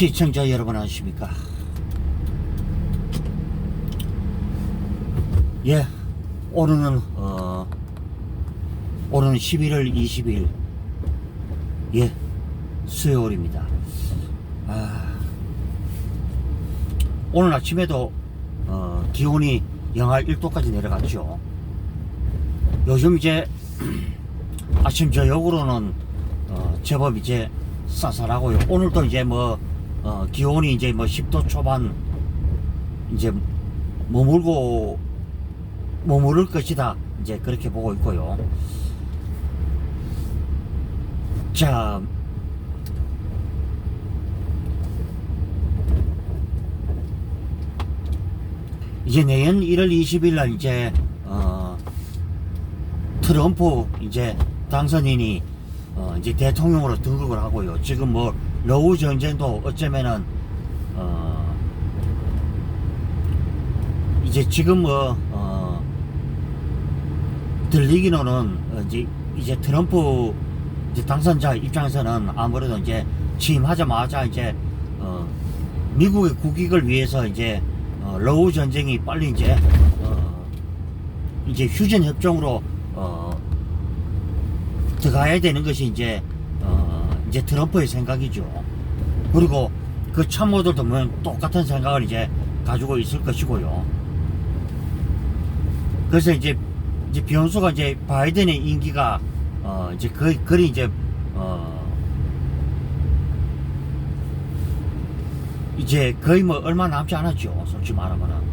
시청자 여러분 안녕하십니까? 예 오늘은 어 오늘은 11월 20일 예 수요일입니다. 아 오늘 아침에도 어 기온이 영하 1도까지 내려갔죠. 요즘 이제 아침 저녁으로는 어, 제법 이제 쌀쌀하고요. 오늘도 이제 뭐 어, 기온이 이제 뭐 10도 초반 이제 머물고 머무를 것이다. 이제 그렇게 보고 있고요. 자, 이제 내년 1월 20일 날 이제 어, 트럼프 이제 당선인이 어, 이제 대통령으로 등극을 하고요. 지금 뭐 러우 전쟁도 어쩌면은 어, 이제 지금 뭐 어, 들리기로는 어, 이제 이제 트럼프 이제 당선자 입장에서는 아무래도 이제 취임하자마자 이제 어, 미국의 국익을 위해서 이제 어, 러우 전쟁이 빨리 이제 어, 이제 휴전 협정으로 어, 들어가야 되는 것이 이제 어, 이제 트럼프의 생각이죠. 그리고 그 참모들도 뭐 똑같은 생각을 이제 가지고 있을 것이고요. 그래서 이제 이제 변수가 이제 바이든의 임기가 어 이제 거의 거의 이제 어 이제 거의 뭐 얼마 남지 않았죠. 솔직히 말하면은.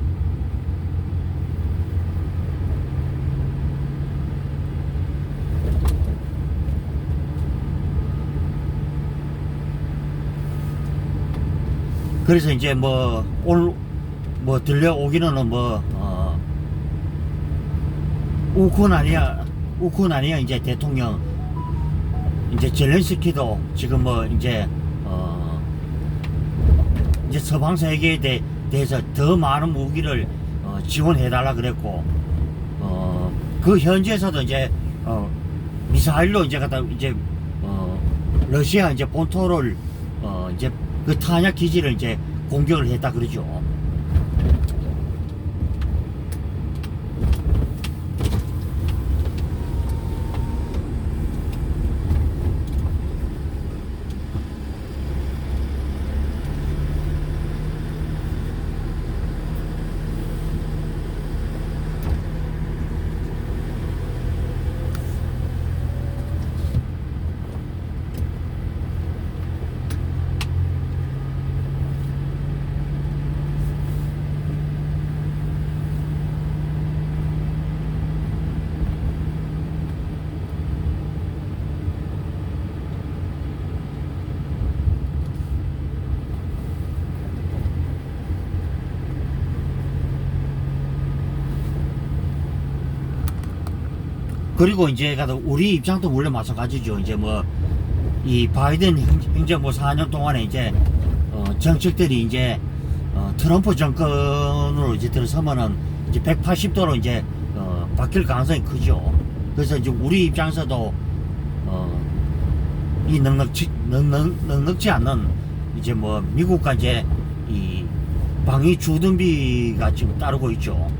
그래서 이제 뭐 오늘 뭐 들려오기는 뭐 어, 우크라이나 우크라이나 이제 대통령. 이제 젤렌스키도 지금 뭐 이제 어 이제 서방 세계에 대, 대해서 더 많은 무기를 어, 지원해 달라 그랬고 어 그 현지에서도 이제 어 미사일로 이제 갖다 이제 어 러시아 이제 본토를 어 그 탄약 기지를 이제 공격을 했다 그러죠. 그리고 이제 우리 입장도 물론 마찬가지죠. 이제 뭐 이 바이든 행- 행정부 4년 동안에 이제 어 정책들이 이제 어 트럼프 정권으로 이제 들어서면은 이제 180도로 이제 어 바뀔 가능성이 크죠. 그래서 이제 우리 입장에서도 어 이 넉넉지 넉넉 넉넉지 않는 이제 뭐 미국과 이제 이 방위 주둔비가 지금 따르고 있죠.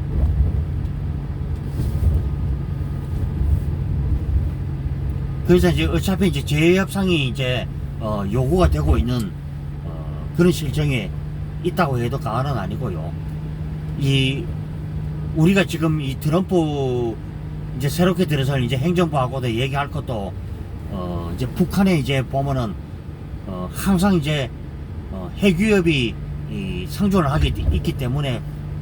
그래서 이제 어차피 이제 재협상이 이제 어, 요구가 되고 있는 어, 그런 실정에 있다고 해도 과언은 아니고요. 이 우리가 지금 이 트럼프 이제 새롭게 들어서 이제 행정부하고도 얘기할 것도 어, 이제 북한에 이제 보면은 어, 항상 이제 어, 핵 위협이 이 상존을 하게 돼- 있기 때문에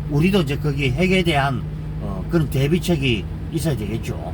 우리도 이제 거기 핵에 대한 어, 그런 대비책이 있어야 되겠죠.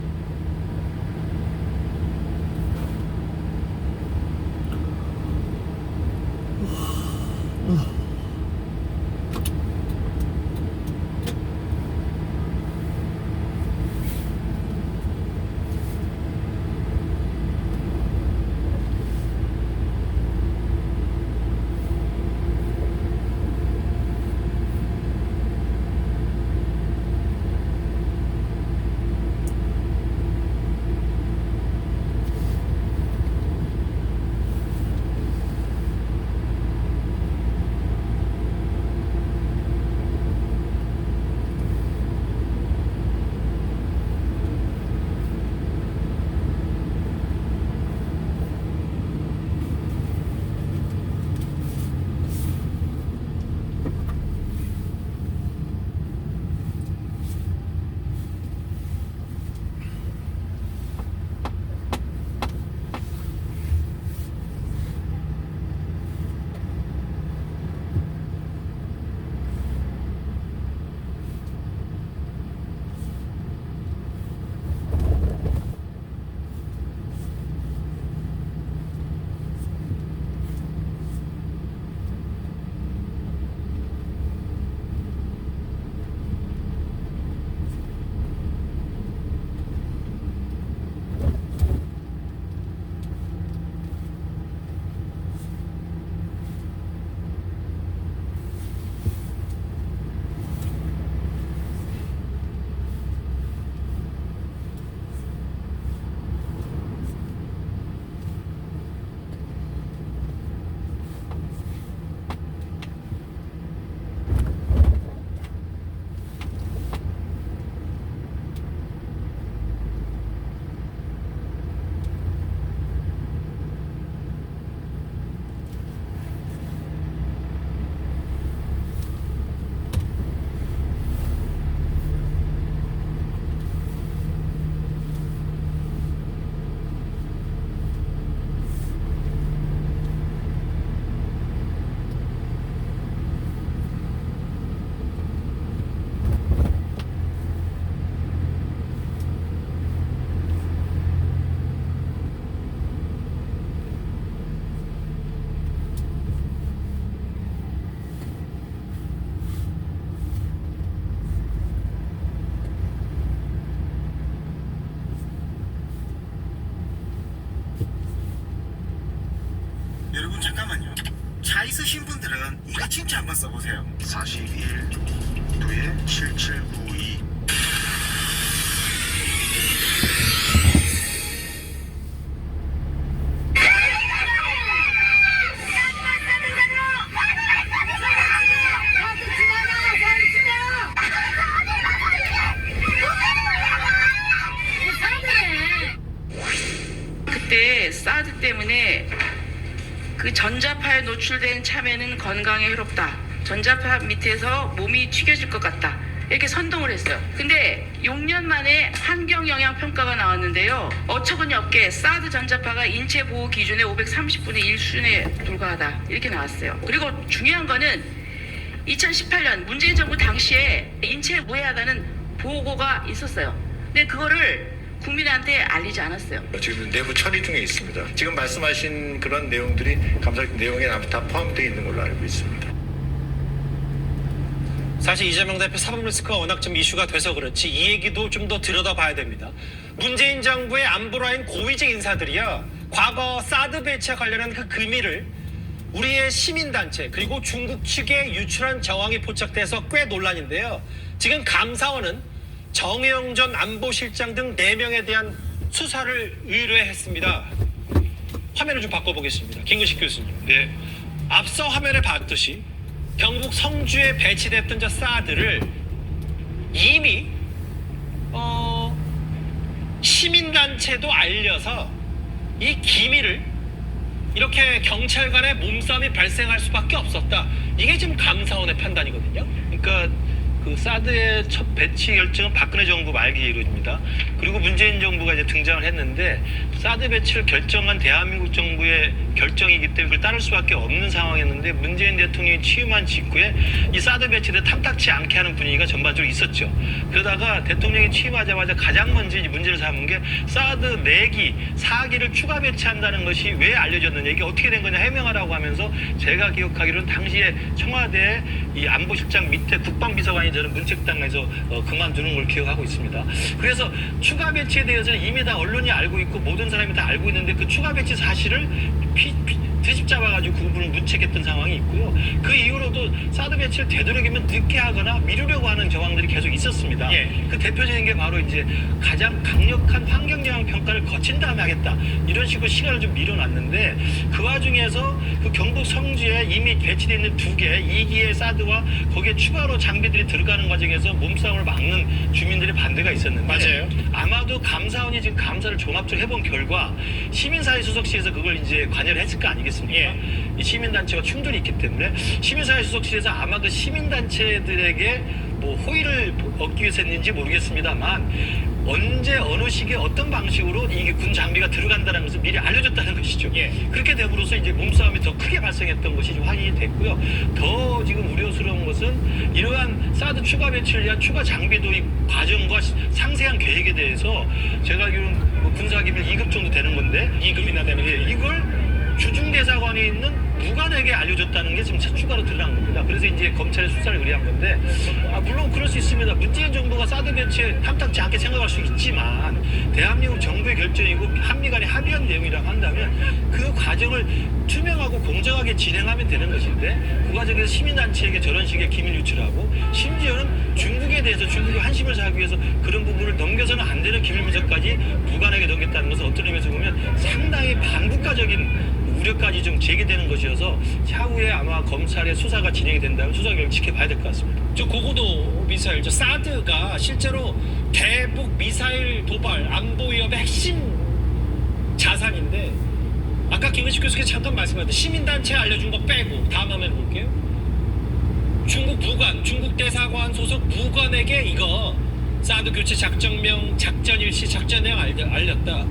한번 써보세요. 41 2에 7792 그때 사드 때문에 그 전자파에 노출된 참외는 건강에 해롭다. 전자파 밑에서 몸이 튀겨질 것 같다. 이렇게 선동을 했어요. 근데 6년 만에 환경 영향 평가가 나왔는데요. 어처구니 없게 사드 전자파가 인체 보호 기준의 530분의 1 수준에 불과하다. 이렇게 나왔어요. 그리고 중요한 거는 2018년 문재인 정부 당시에 인체에 무해하다는 보고가 있었어요. 근데 그거를 국민한테 알리지 않았어요. 지금 내부 처리 중에 있습니다. 지금 말씀하신 그런 내용들이 감사 내용에 다 포함되어 있는 걸로 알고 있습니다. 사실 이재명 대표 사법 리스크가 워낙 좀 이슈가 돼서 그렇지 이 얘기도 좀 더 들여다봐야 됩니다. 문재인 정부의 안보라인 고위직 인사들이요 과거 사드 배치와 관련한 그 금의를 우리의 시민단체 그리고 중국 측에 유출한 정황이 포착돼서 꽤 논란인데요. 지금 감사원은 정의용 전 안보실장 등 4명에 대한 수사를 의뢰했습니다. 화면을 좀 바꿔보겠습니다. 김근식 교수님. 네. 앞서 화면에 봤듯이 경북 성주에 배치됐던 저 사드를 이미 어, 시민단체도 알려서 이 기밀을 이렇게 경찰 간의 몸싸움이 발생할 수밖에 없었다. 이게 지금 감사원의 판단이거든요. 그러니까 그 사드의 첫 배치 결정은 박근혜 정부 말기에 이루어집니다. 그리고 문재인 정부가 이제 등장을 했는데 사드 배치를 결정한 대한민국 정부의 결정이기 때문에 그걸 따를 수밖에 없는 상황이었는데 문재인 대통령이 취임한 직후에 이 사드 배치를 탐탁치 않게 하는 분위기가 전반적으로 있었죠. 그러다가 대통령이 취임하자마자 가장 먼저 이 문제를 삼은 게 사드 4기, 4기를 추가 배치한다는 것이 왜 알려졌느냐 이게 어떻게 된 거냐 해명하라고 하면서 제가 기억하기로는 당시에 청와대 이 안보실장 밑에 국방비서관이 저는 문책당에서 어, 그만두는 걸 기억하고 있습니다. 그래서 추가 배치에 대해서는 이미 다 언론이 알고 있고 모든 사람이 다 알고 있는데 그 추가 배치 사실을 피, 피, 트집 잡아가지고 그 부분을 문책했던 상황이 있고요. 그 이후로도 사드 배치를 되도록이면 늦게 하거나 미루려고 하는 정황들이 계속 있었습니다. 그 대표적인 게 바로 이제 가장 강력한 환경 영향 평가를 거친 다음에 하겠다 이런 식으로 시간을 좀 미뤄놨는데 그 와중에서 그 경북 성주에 이미 배치되어 있는 두 개, 2기의 사드와 거기에 추가로 장비들이 들어가는 과정에서 몸싸움을 막는 주민들의 반대가 있었는데 맞아요. 아마도 감사원이 지금 감사를 종합적으로 해본 결과 시민사회 수석실에서 그걸 이제 관 여를 했을 거 아니겠습니까? 이 시민단체와 충돌이 있기 때문에 시민사회 수석실에서 아마 그 시민단체들에게 뭐 호의를 얻기 위해서 했는지 모르겠습니다만 언제 어느 시기에 어떤 방식으로 이게 군 장비가 들어간다는 것을 미리 알려줬다는 것이죠. 그렇게 됨으로써 이제 몸싸움이 더 크게 발생했던 것이 확인이 됐고요. 더 지금 우려스러운 것은 이러한 사드 추가 배치를 위한 추가 장비도 이 과정과 시- 상세한 계획에 대해서 제가 알기로는 뭐 군사기밀 2급 정도 되는 건데 2급이나 되는 게 이걸 주중대사관에 있는 무관에게 알려줬다는 게 지금 추가로 드러난 겁니다. 그래서 이제 검찰에 수사를 의뢰한 건데, 아, 물론 그럴 수 있습니다. 문재인 정부가 사드 배치에 탐탁지 않게 생각할 수 있지만, 대한민국 정부의 결정이고 한미 간에 합의한 내용이라고 한다면, 그 과정을 투명하고 공정하게 진행하면 되는 것인데, 그 과정에서 시민단체에게 저런 식의 기밀 유출하고, 심지어는 중국에 대해서 중국의 한심을 사기 위해서 그런 부분을 넘겨서는 안 되는 기밀 문서까지 무관에게 넘겼다는 것은 어떤 의미에서 보면 상당히 반국가적인 우려까지 좀 제기되는 것이어서 향후에 아마 검찰의 수사가 진행이 된다면 수사 결과 지켜봐야 될 것 같습니다. 저 고고도 미사일, 저 사드가 실제로 대북 미사일 도발 안보 위협의 핵심 자산인데 아까 김은식 교수께서 잠깐 말씀하셨는데 시민단체 알려준 거 빼고 다음 화면 볼게요. 중국 무관, 중국 대사관 소속 무관에게 이거 사드 교체 작전명, 작전 일시, 작전 내용 알, 알렸다.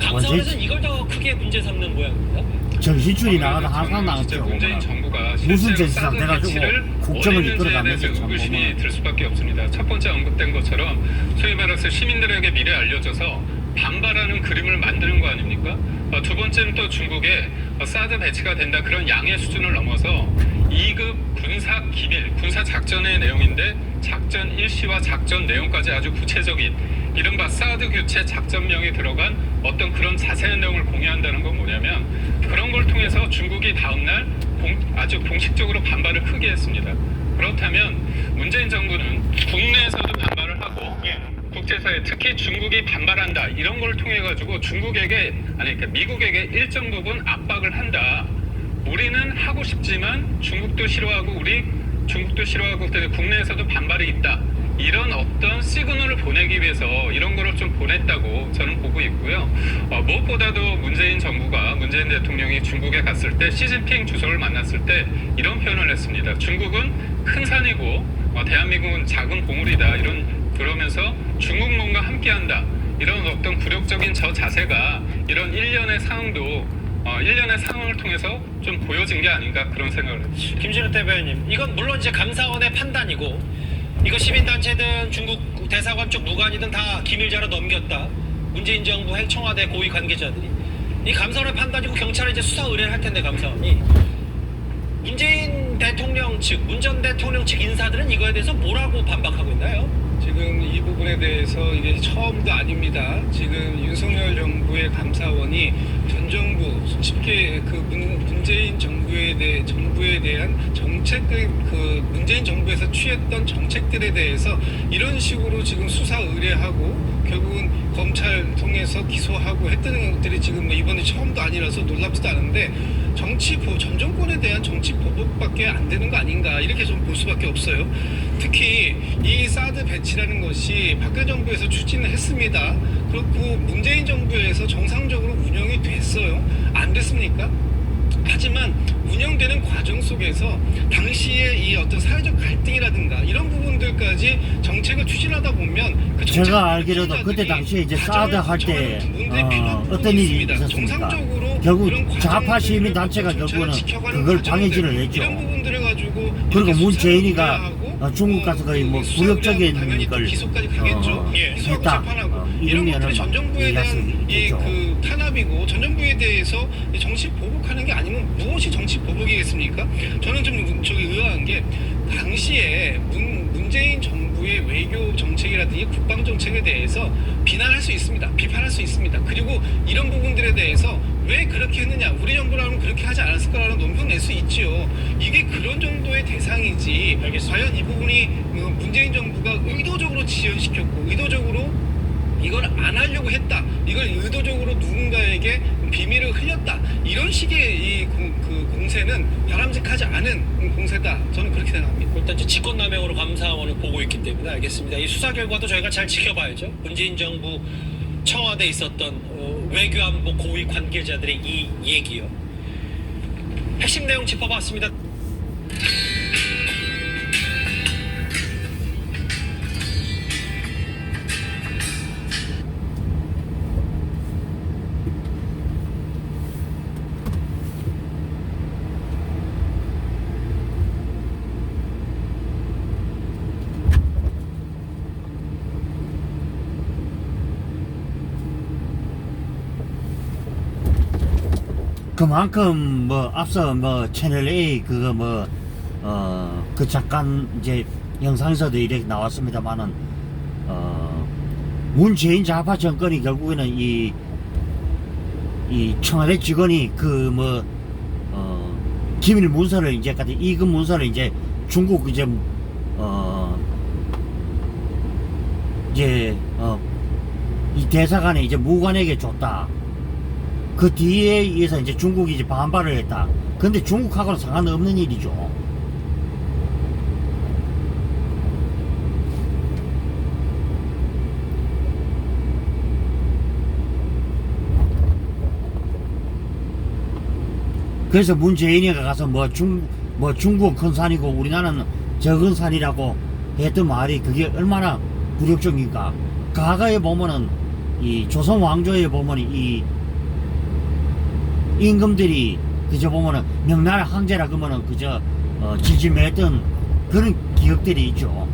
감사원에서는 이걸 더 크게 문제 삼는 모양입니다. 정신줄이 나가다 항상. 문재인 정부가 무슨 사드 돼가지고 국정을 이끌어가면서 의구심이 보면. 들 수밖에 없습니다. 첫 번째 언급된 것처럼 소위 말해서 시민들에게 미래 알려져서 반발하는 그림을 만드는 거 아닙니까? 어, 두 번째는 또 중국에 어, 사드 배치가 된다 그런 양해 수준을 넘어서 2급 군사 기밀, 군사 작전의 내용인데 작전 일시와 작전 내용까지 아주 구체적인 이른바 사드 교체 작전명이 들어간 어떤 그런 자세한 내용을 공유한다는 건 뭐냐면 그런 걸 통해서 중국이 다음날 공- 아주 공식적으로 반발을 크게 했습니다. 그렇다면 문재인 정부는 국내에서도 반발을 하고 국제사회 특히 중국이 반발한다 이런 걸 통해 가지고 중국에게 아니 그러니까 미국에게 일정 부분 압박을 한다. 우리는 하고 싶지만 중국도 싫어하고 우리 중국도 싫어하고 국내에서도 반발이 있다. 이런 어떤 시그널을 보내기 위해서 이런 거를 좀 보냈다고 저는 보고 있고요. 어, 무엇보다도 문재인 정부가 문재인 대통령이 중국에 갔을 때 시진핑 주석을 만났을 때 이런 표현을 했습니다. 중국은 큰 산이고 어, 대한민국은 작은 봉우리다. 이런 그러면서 중국론과 함께한다. 이런 어떤 굴욕적인 저 자세가 이런 일련의 상황도 어, 일련의 상황을 통해서 좀 보여진 게 아닌가 그런 생각을 해요. 김진우 대변인, 이건 물론 이제 감사원의 판단이고 이거 시민단체든 중국 대사관 쪽 아니든 다 기밀자로 넘겼다. 문재인 정부 해 청와대 고위 관계자들이 이 감사원의 판단이고 경찰에 이제 수사 의뢰를 할 텐데 감사원이 문재인 대통령 측, 문 전 대통령 측 인사들은 이거에 대해서 뭐라고 반박하고 있나요? 지금 이 부분에 대해서 이게 처음도 아닙니다. 지금 윤석열 정부의 감사원이 쉽게 그 문, 문재인 정부에 대해 정부에 대한 정책들 그 문재인 정부에서 취했던 정책들에 대해서 이런 식으로 지금 수사 의뢰하고 결국은 검찰 통해서 기소하고 했던 것들이 지금 뭐 이번에 처음도 아니라서 놀랍지도 않은데 정치 보, 전 정권에 대한 정치 보복밖에 안 되는 거 아닌가 이렇게 좀 볼 수밖에 없어요. 특히 이 사드 배치라는 것이 박근혜 정부에서 추진을 했습니다. 그렇고 문재인 정부에서 정상적으로 운영이 됐어요. 안 됐습니까? 하지만 운영되는 과정 속에서 당시에 이 어떤 사회적 갈등이라든가 이런 부분들까지 정책을 추진하다 보면 그 제가 알기로도 그때 당시에 이제 사드 할 때 어, 부분이 일이. 있었습니까? 정상적으로 결국 좌파 시민 단체가 결국은 그걸 방해질을 했죠. 이런 부분들을 가지고 그리고 문재인이가 어, 중국 가서 거의 뭐 굴욕적인 걸. 어, 예. 했다. 어, 이런 것들이 전막 정부에 대한. 이그 탄압이고 전 정부에 대해서 이 정치 보복하는 게 아니면 무엇이 정치 보복이겠습니까? 저는 좀 저기 의아한 게 당시에 문, 문재인 정부의 외교 정책이라든지 국방 정책에 대해서 비난할 수 있습니다. 비판할 수 있습니다. 그리고 이런 부분들에 대해서 왜 그렇게 했느냐 우리 정부라면 그렇게 하지 않았을까라는 논평 낼 수 있지요. 이게 그런 정도의 대상이지. 과연 이 부분이 어, 문재인 정부가 의도적으로 지연시켰고 의도적으로 이걸 안 하려고 했다. 이걸 의도적으로 누군가에게 비밀을 흘렸다. 이런 식의 이 공, 그 공세는 바람직하지 않은 공세다. 저는 그렇게 생각합니다. 일단 직권남용으로 감사원을 보고 있기 때문에 알겠습니다. 이 수사 결과도 저희가 잘 지켜봐야죠. 문재인 정부 청와대에 있었던 어, 외교안보 고위 관계자들의 이 얘기요. 핵심 내용 짚어봤습니다. 그만큼 뭐 앞서 뭐 채널 A 그거 뭐 어 그 잠깐 이제 영상에서도 이렇게 나왔습니다만은 어 문재인 좌파 정권이 결국에는 이 이 청와대 직원이 그뭐 어 기밀 문서를 이제 까지 이급 문서를 이제 중국 이제 어 이제 어 이 대사관에 이제 무관에게 줬다. 그 뒤에 의해서 이제 중국이 이제 반발을 했다. 근데 중국하고는 상관없는 일이죠. 그래서 문재인이가 가서 뭐 중, 뭐 중국 큰 산이고 우리나라는 적은 산이라고 했던 말이 그게 얼마나 굴욕적인가. 과거에 보면은 이 조선 왕조에 보면 이 임금들이 그저 보면은 명나라 황제라 그러면은 그저 어, 질질매던 그런 기억들이 있죠.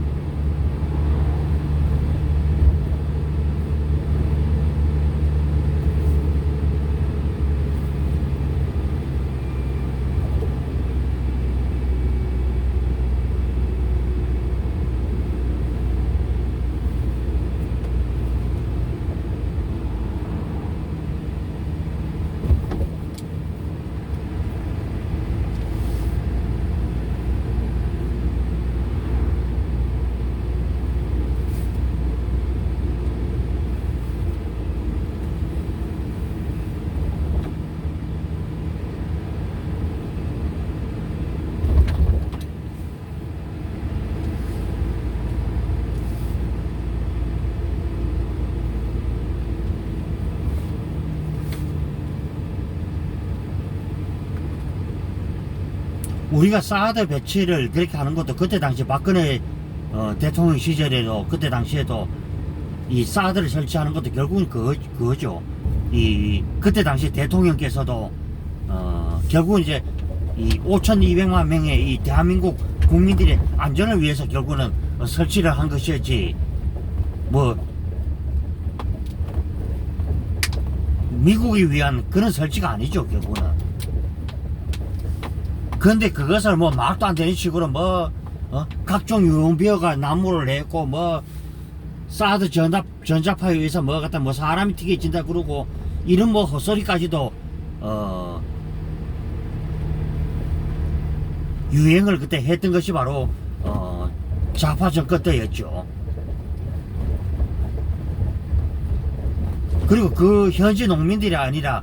우리가 사드 배치를 그렇게 하는 것도 그때 당시 박근혜 어, 대통령 시절에도 그때 당시에도 이 사드를 설치하는 것도 결국은 그거, 그거죠. 이 그때 당시 대통령께서도 어, 결국은 이제 이 5,200만 명의 이 대한민국 국민들의 안전을 위해서 결국은 어, 설치를 한 것이었지. 뭐 미국이 위한 그런 설치가 아니죠 결국은. 그런데 그것을 뭐 말도 안 되는 식으로 뭐 어? 각종 유언비어가 난무를 했고 뭐 사드 전자 전자파에 의해서 뭐 갖다 뭐 사람이 튀겨진다 그러고 이런 뭐 헛소리까지도 어 유행을 그때 했던 것이 바로 어 좌파 정권 때였죠. 그리고 그 현지 농민들이 아니라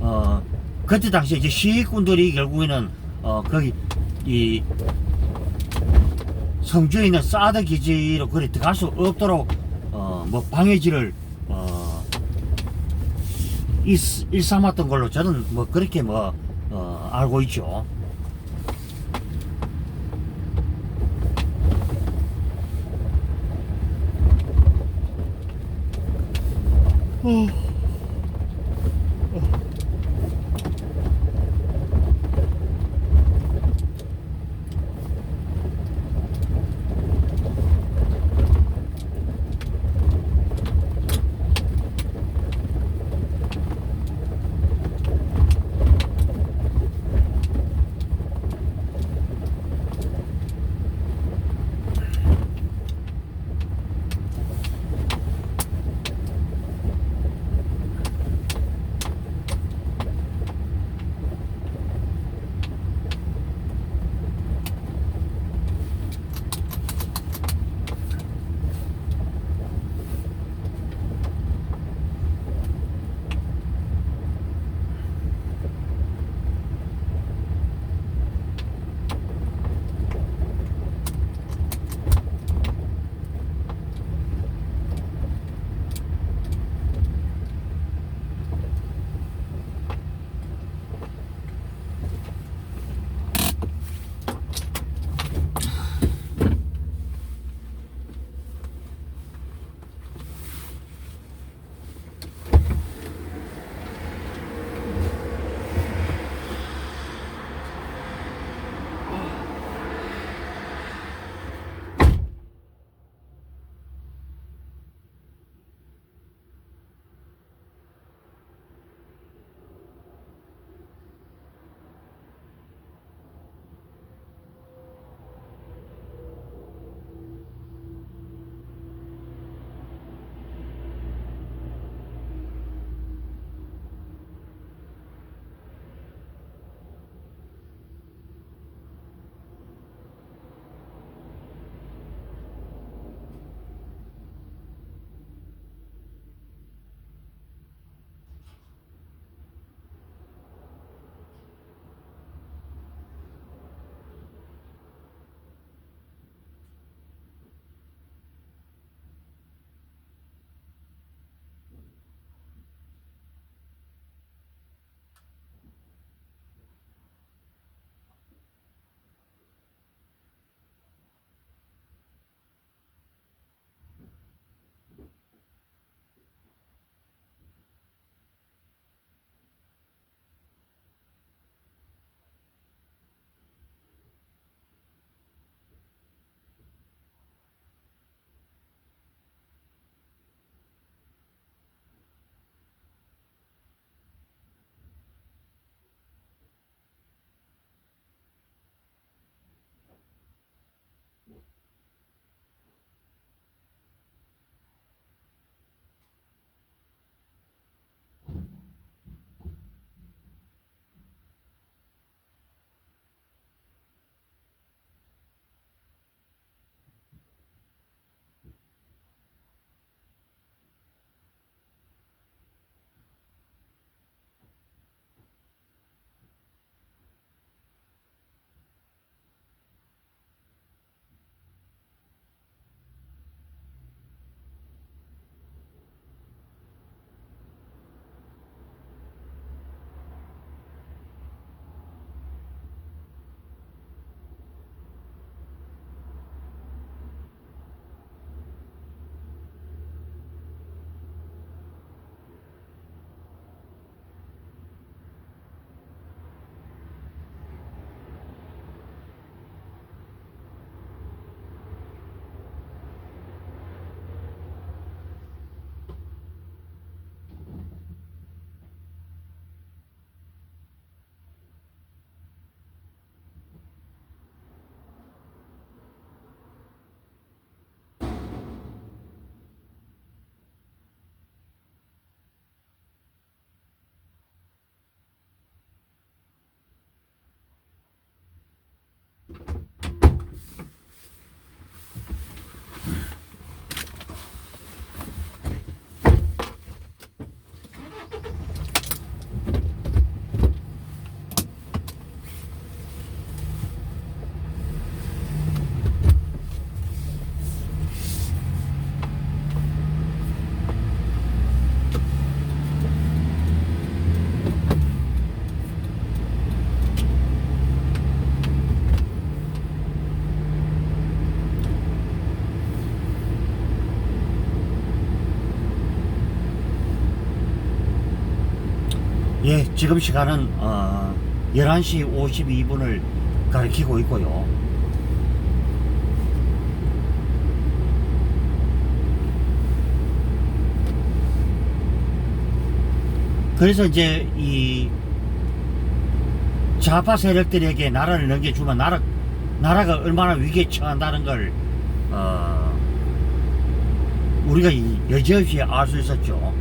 어 그때 당시에 이제 시위꾼들이 결국에는 어, 거기, 이, 성주에 있는 사드 기지로 그리 들어갈 수 없도록, 어, 뭐, 방해지를, 어, 일, 일삼았던 걸로 저는 뭐, 그렇게 뭐, 어, 알고 있죠. 어. 지금 시간은 어, 11시 52분을 가리키고 있고요. 그래서 이제 이 좌파 세력들에게 나라를 넘겨주면 나라 나라가 얼마나 위기에 처한다는 걸 어, 우리가 이- 여지없이 알 수 있었죠.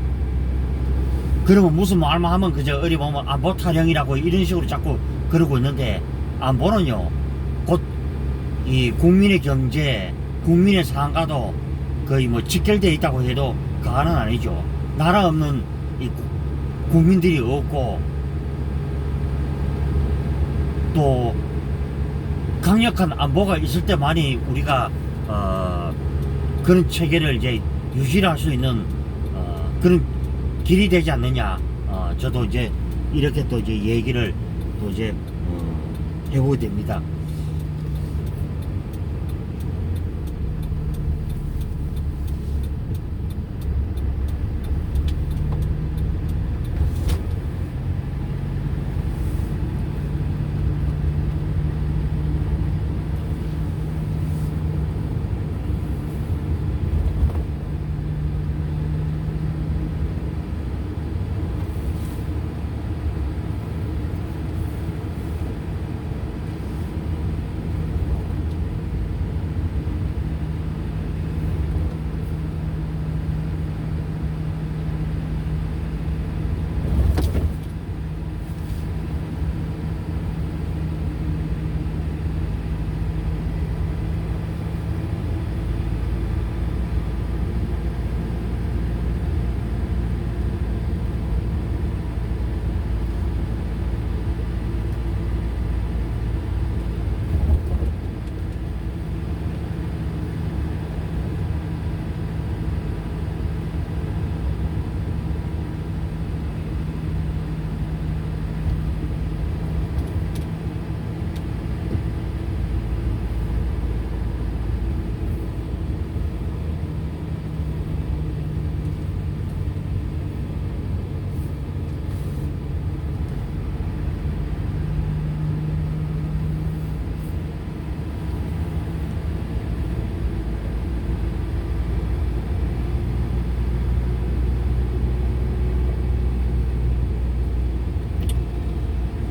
그러면 무슨 말만 하면 그저 어리 보면 안보 타령이라고 이런 식으로 자꾸 그러고 있는데 안보는요 곧 이 국민의 경제, 국민의 상가도 거의 뭐 직결되어 있다고 해도 과언은 아니죠. 나라 없는 이 구- 국민들이 없고 또 강력한 안보가 있을 때만이 우리가 어, 그런 체계를 이제 유지할 수 있는 어, 그런 길이 되지 않느냐. 어, 저도 이제 이렇게 또 이제 얘기를 또 이제 어, 해보게 됩니다.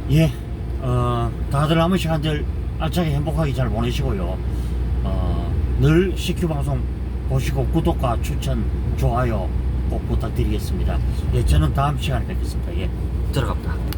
예, 어, 다들 남은 시간들 알차게 행복하게 잘 보내시고요. 어, 늘 CQ 방송 보시고 구독과 추천, 좋아요 꼭 부탁드리겠습니다. 예, 저는 다음 시간에 뵙겠습니다. 예, 들어갑니다.